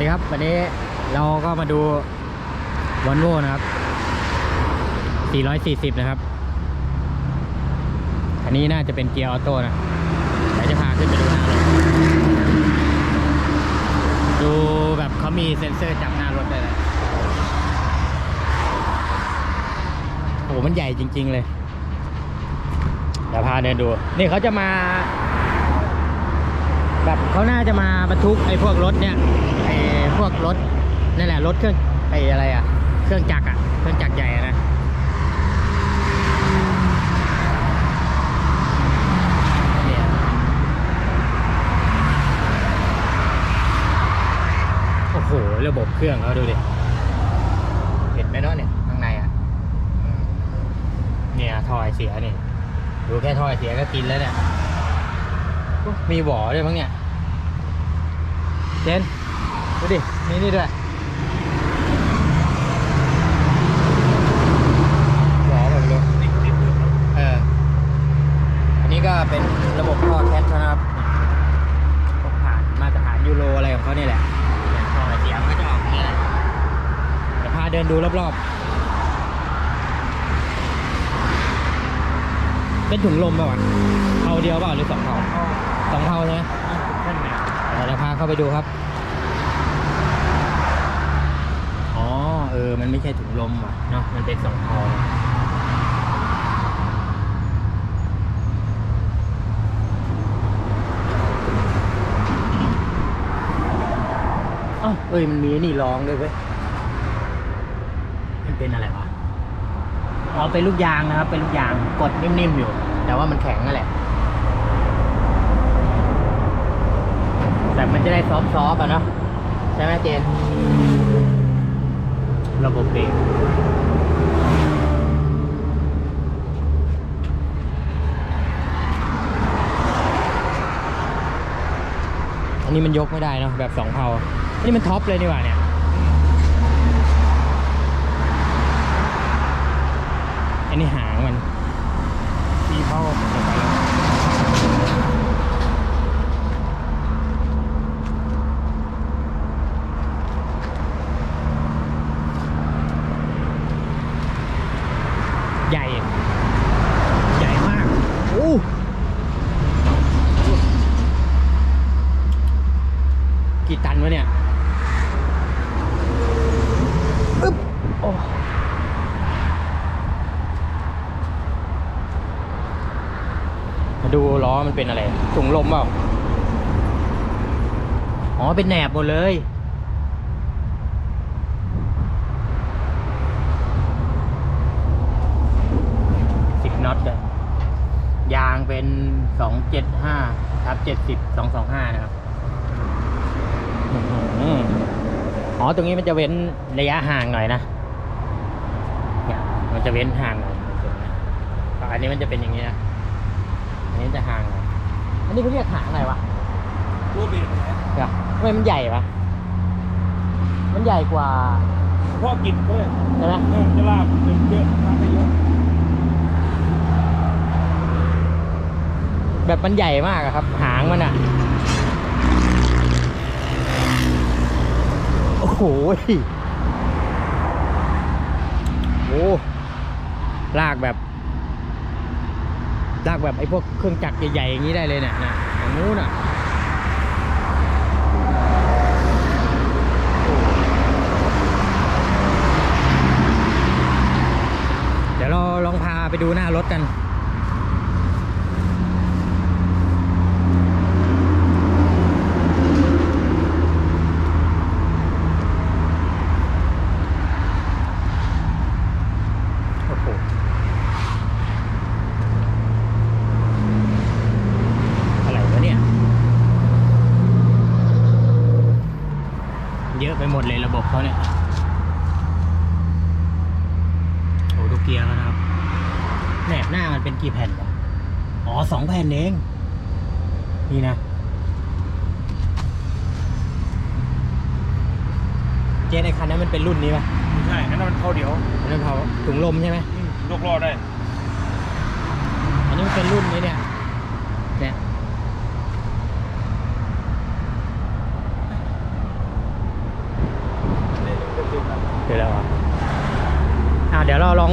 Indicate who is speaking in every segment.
Speaker 1: ดีครับ วันนี้เราก็มาดูวอลโว่นะครับ 440 นะครับ อันนี้น่าจะเป็นเกียร์ออโต้นะเดี๋ยวจะพาขึ้นไปดูหน้ารถดูแบบเขามีเซ็นเซอร์จับหน้ารถได้เลยโอ้โหมันใหญ่จริง ๆ เลย เดี๋ยวพาเดินดู นี่เขาจะมา แบบเขาน่าจะมาบรรทุกไอ้พวกรถเนี่ย ไอ พวกรถนั่นแหละรถเครื่องไอ้อะไรอะเครื่องจักรอะเครื่องจักรใหญ่นะเนี่ยโอ้โห ระบบเครื่องเขาดูดิ เห็นไหมเนาะเนี่ยข้างในอะเนี่ยทอยเสียนี่ดูแค่ทอยเสียก็กินแล้วเนี่ย มีหวอด้วยมั้งเนี่ยเจน ดูดิ มีนี่ด้วยหวอแบบรู้เออ อันนี้ก็เป็นระบบท่อแคทนะครับพวกผ่านมาตรฐานยูโรอะไรของเขานี่แหละเนี่ยท่อเสียงก็จะออกอย่างนี้แหละเดี๋ยวพาเดินดูรอบๆ เป็นถุงลมเปล่าวะเทาเดียวเปล่าหรือสองเทาสองเทาใช่ไหมเดี๋ยวพาเข้าไปดูครับ อ๋อ เออมันไม่ใช่ถุงลมอะเนาะมันเป็นสองเทาอ๋อเอ้ยมันมีนี่รองด้วยเว้ยมันเป็นอะไรวะอ๋อเป็นลูกยางนะครับ เป็นลูกยางกดนิ่มๆอยู่ แต่ว่ามันแข็งนั่นแหละ แต่มันจะได้ซอฟต์ๆอะเนาะใช่ไหมเจน ระบบเบรกอันนี้มันยกไม่ได้เนาะแบบสองเพาอันนี้มันท็อปเลยนี่หว่าเนี่ยอันนี้หางมันมีเพาเดี๋ยวไปแล้ว ใหญ่ ใหญ่มากโอ้กี่ตันวะเนี่ยอึ๊บโอ้มาดูล้อมันเป็นอะไรถุงลมเปล่าอ๋อเป็นแหนบหมดเลย สิบน็อตเลยยาง เป็นสองเจ็ดห้าทับเจ็ดสิบสองสองห้านะครับอื้อหืออ๋อตรงนี้มันจะเว้นระยะห่างหน่อยนะเนี่ยมันจะเว้นห่างหน่อยอันนี้มันจะเป็นอย่างนี้นะอันนี้จะห่างหน่อยอันนี้เขาเรียกหางอะไรวะ
Speaker 2: รูปเบรก
Speaker 1: เดี๋ยวทำไมมันใหญ่ปะมันใหญ่กว่า
Speaker 2: พ่อกินด้วย
Speaker 1: ใช่ไหม
Speaker 2: เออจะลาบเยอะเยอะลาบไปเยอะ
Speaker 1: แบบมันใหญ่มากอะครับ หางมันอะโอ้โหโอ้ลากแบบลากแบบไอ้พวกเครื่องจักรใหญ่ๆอย่างนี้ได้เลยเนี่ยนะอย่างนู้นอะเดี๋ยวเราลองพาไปดูหน้ารถกัน มันเป็นกี่แผ่นวะอ๋อสองแผ่นเอง นี่นะเจนไอคันนั้นมันเป็นรุ่นนี้ปะ
Speaker 2: ไม่ใช่นั่นมันเผาเดียว
Speaker 1: อันั้นเผาถุงลมใช่ไหม
Speaker 2: ยกล้อได้
Speaker 1: อันนี้มันเป็นรุ่นนี้เนี่ยเนี่ยเดี๋ยวเราลอง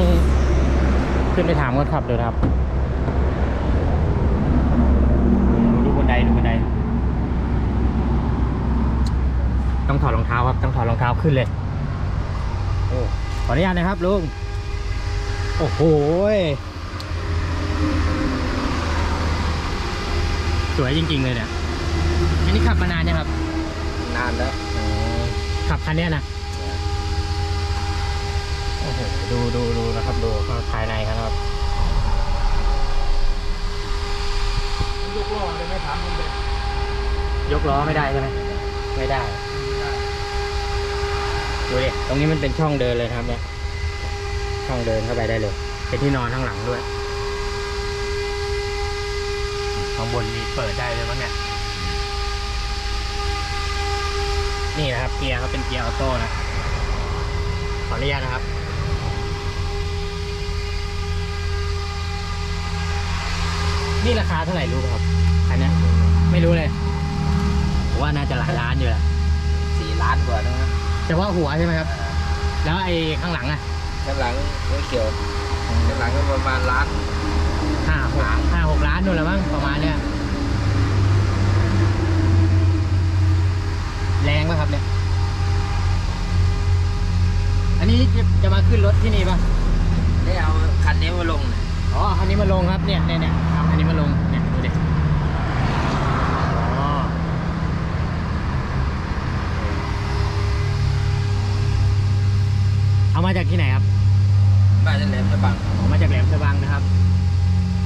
Speaker 1: นะครับ ดูบันไดดูบันได ต้องถอดรองเท้าครับ ต้องถอดรองเท้าขึ้นเลย โอ้ขออนุญาตนะครับลุง โอ้โหยสวยจริง ๆ เลยเนี่ย อันนี้ขับมานานยังครับ
Speaker 3: นานแล้ว
Speaker 1: ขับคันเนี้ยนะ โอ้โห ดูดูดูนะครับ ดูข้างภายในครับ
Speaker 2: มันยกล้อเลยไม่ถามมันเลย
Speaker 1: ยกล้อไม่ได้ใช่ไหมไม่ได้ดูดิตรงนี้มันเป็นช่องเดินเลยนะครับเนี่ยช่องเดินเข้าไปได้เลย เป็นที่นอนข้างหลังด้วยข้างบนมีเปิดได้เลยมั้งเนี่ยนี่นะครับเกียร์เขาเป็นเกียร์ออโต้นะขออนุญาตนะครับ นี่ราคาเท่าไหร่รู้ไหมครับ อันเนี้ยไม่รู้เลยผมว่าน่าจะหลายล้านอยู่แหละ
Speaker 3: สี่ล้านกว่านะ
Speaker 1: เฉพาะหัวใช่ไหมครับ แล้วไอ้ข้างหลังอะ
Speaker 3: ข้างหลังไม่เกี่ยวข้างหลังก็ประมาณล้าน
Speaker 1: ห้าหกห้าหกล้านนู่นแหละมั้งประมาณเนี้ยแรงป่ะครับเนี่ย อันนี้จะจะมาขึ้นรถที่นี่ป่ะ
Speaker 3: ได้เอาคันนี้มาลงเนี่ย
Speaker 1: อ๋อคันนี้มาลงครับ เนี่ยเนี่ยเนี่ยเอาคันนี้มาลง เนี่ยดูดิอ๋อเอามาจากที่ไหนครับ
Speaker 3: บ้านนั่นแหละจะบัง
Speaker 1: ออกมาจากแหลมฉบังนะครับ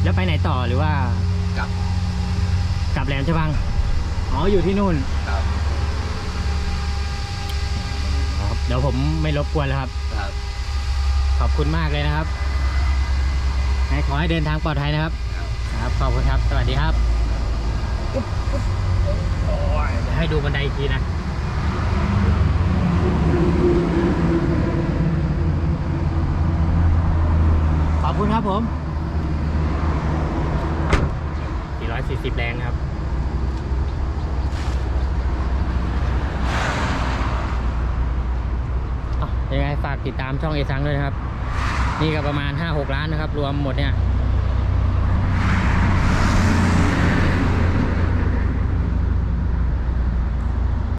Speaker 1: แล้วไปไหนต่อหรือว่า
Speaker 3: กลับ
Speaker 1: กลับแหลมฉบัง อ๋อ อยู่ที่นู่น
Speaker 3: ครับ
Speaker 1: อ๋อเดี๋ยวผมไม่รบกวนแล้วครับ
Speaker 3: ครับ
Speaker 1: ขอบคุณมากเลยนะครับให้ ขอให้เดินทางปลอดภัยนะครับ ครับ ขอบคุณครับ สวัสดีครับเดี๋ยวให้ดูบันไดอีกทีนะ ขอบคุณครับผม 440 แรงนะครับ อะยังไงฝากติดตามช่องเอซังด้วยนะครับ นี่ก็ประมาณ 5-6 ล้านนะครับ รวมหมดเนี่ย